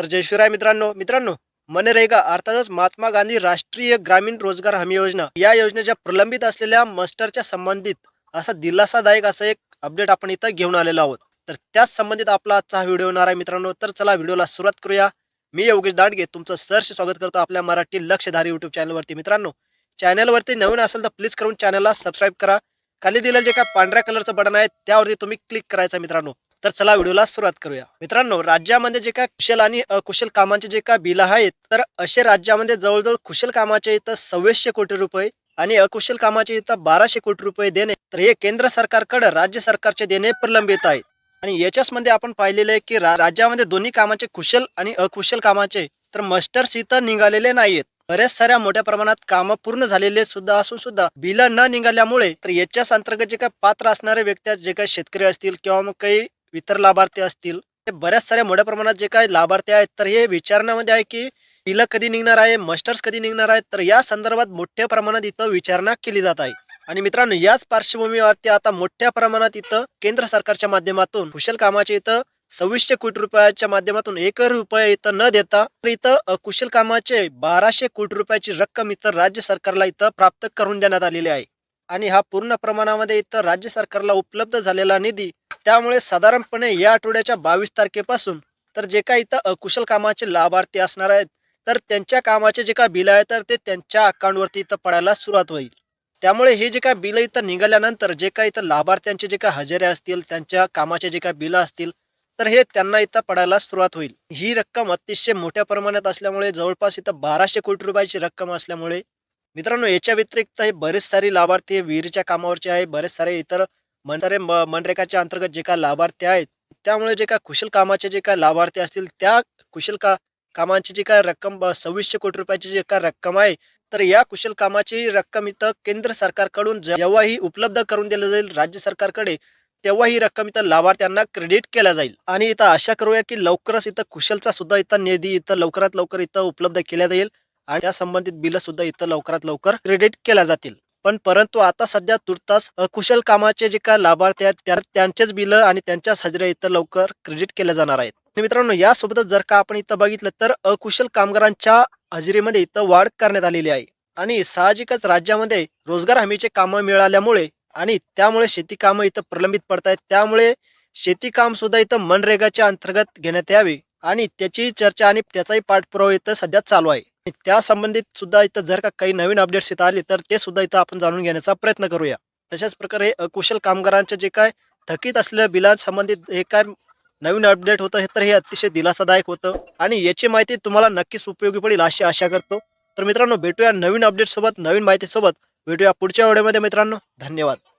तर जय शिवराय मित्रांनो. मित्रांनो मनरेगा अर्थातच महात्मा गांधी राष्ट्रीय ग्रामीण रोजगार हमी योजना या योजनेच्या प्रलंबित असलेल्या मस्टरच्या संबंधित असा दिलासादायक असं एक अपडेट आपण इथं घेऊन आलेलो आहोत. तर त्याच संबंधित आपला आजचा हा व्हिडिओ होणार आहे मित्रांनो. तर चला व्हिडिओला सुरुवात करूया. मी योगेश दाडगे तुमचं सरसे स्वागत करतो आपल्या मराठी लक्षधारी युट्यूब चॅनलवरती मित्रांनो चॅनलवरती नवीन असेल तर प्लीज करून चॅनलला सबस्क्राईब करा. खाली दिलेलं जे काय पांढऱ्या कलरचं बटन आहे त्यावरती तुम्ही क्लिक करायचं मित्रांनो. तर चला व्हिडिओला सुरुवात करूया. मित्रांनो राज्यामध्ये जे काय कुशल आणि अकुशल कामांचे जे काय बिल आहेत तर असे राज्यामध्ये जवळजवळ कुशल कामाचे इथं सव्वीसशे कोटी रुपये आणि अकुशल कामाचे इथं बाराशे कोटी रुपये देणे तर हे केंद्र सरकारकडे राज्य सरकारचे देणे प्रलंबित आहे. आणि याच्याच मध्ये आपण पाहिलेलं आहे की रा- राज्यामध्ये दोन्ही कामाचे कुशल आणि अकुशल कामाचे तर मस्टर्स इथं निघालेले नाहीयेत. बऱ्याच साऱ्या मोठ्या प्रमाणात कामं पूर्ण झालेले सुद्धा असून सुद्धा बिल न निघाल्यामुळे तर याच्याच अंतर्गत जे काही पात्र असणारे व्यक्ती जे काही शेतकरी असतील किंवा मग काही इतर लाभार्थी असतील. बऱ्याच साऱ्या मोठ्या प्रमाणात जे काही लाभार्थी आहेत तर हे विचारण्यामध्ये आहे की पिलं कधी निघणार आहे मस्टर्स कधी निघणार आहेत तर या संदर्भात मोठ्या प्रमाणात इथं विचारणा केली जात आहे. आणि मित्रांनो याच पार्श्वभूमीवरती आता मोठ्या प्रमाणात इथं केंद्र सरकारच्या माध्यमातून कुशल कामाचे इथं सव्वीसशे कोटी रुपयाच्या माध्यमातून एक रुपये इथं न देता तर इथं कुशल कामाचे बाराशे कोटी रुपयाची रक्कम इथं राज्य सरकारला इथं प्राप्त करून देण्यात आलेली आहे. आणि हा पूर्ण प्रमाणामध्ये इथं राज्य सरकारला उपलब्ध झालेला निधी त्यामुळे साधारणपणे या आठवड्याच्या बावीस तारखेपासून तर जे काही इथं अकुशल कामाचे लाभार्थी असणार आहेत तर त्यांच्या कामाचे जे काय बिल आहे तर ते त्यांच्या अकाउंटवरती इथं पडायला सुरुवात होईल. त्यामुळे हे जे काय बिल इथं निघाल्यानंतर जे काही इथं लाभार्थ्यांचे जे काय हजेरे असतील त्यांच्या कामाचे जे काय बिलं असतील तर हे त्यांना इथं पडायला सुरुवात होईल. ही रक्कम अतिशय मोठ्या प्रमाणात असल्यामुळे जवळपास इथं बाराशे कोटी रुपयाची रक्कम असल्यामुळे मित्रांनो याच्या व्यतिरिक्त हे बरेच सारे लाभार्थी हे विहिरीच्या कामावरचे आहे बरेच सारे इतर मन म- मनरेगाच्या अंतर्गत जे काय लाभार्थी आहेत त्यामुळे जे काय कुशल कामाचे जे काय लाभार्थी असतील त्या कुशल का कामांची जी काय रक्कम ब- सव्वीसशे कोटी रुपयाची जी काय रक्कम आहे तर या कुशल कामाची रक्कम इथं केंद्र सरकारकडून जेव्हाही उपलब्ध करून दिलं जाईल राज्य सरकारकडे तेव्हा ही रक्कम इथं लाभार्थ्यांना क्रेडिट केल्या जाईल. आणि इथं आशा करूया की लवकरच इथं कुशलचा सुद्धा इथं निधी इथं लवकरात लवकर इथं उपलब्ध केल्या जाईल आणि त्या संबंधित बिल सुद्धा इथं लवकरात लवकर क्रेडिट केल्या जातील. पण परंतु आता सध्या तुर्तास अकुशल कामाचे जे काय लाभार्थी आहेत त्या- त्यांचेच बिलं आणि त्यांच्याच हजेऱ्या इथं लवकर क्रेडिट केल्या जाणार आहेत मित्रांनो यासोबतच जर का आपण इथं बघितलं तर अकुशल कामगारांच्या हजेरीमध्ये इथं वाढ करण्यात आलेली आहे. आणि साहजिकच राज्यामध्ये रोजगार हमीचे कामं मिळाल्यामुळे आणि त्यामुळे शेती कामं इथं प्रलंबित पडत आहेत. त्यामुळे शेती काम सुद्धा इथं मनरेगाच्या अंतर्गत घेण्यात यावे आणि त्याची चर्चा आणि त्याचाही पाठपुरावा इथं सध्या चालू आहे. त्या संबंधित सुद्धा इथं जर का काही नवीन अपडेट्स इथं आले तर ते सुद्धा इथं आपण जाणून घेण्याचा प्रयत्न करूया. तशाच प्रकारे अकुशल कामगारांचे जे काय थकीत असलेल्या बिलांसंबंधित हे काय नवीन अपडेट होतं हे तर हे अतिशय दिलासादायक होतं. आणि याची माहिती तुम्हाला नक्कीच उपयोगी पडेल अशी आशा करतो. तर मित्रांनो भेटूया नवीन अपडेटसोबत नवीन माहितीसोबत. भेटूया पुढच्या व्हिडिओमध्ये मित्रांनो. धन्यवाद.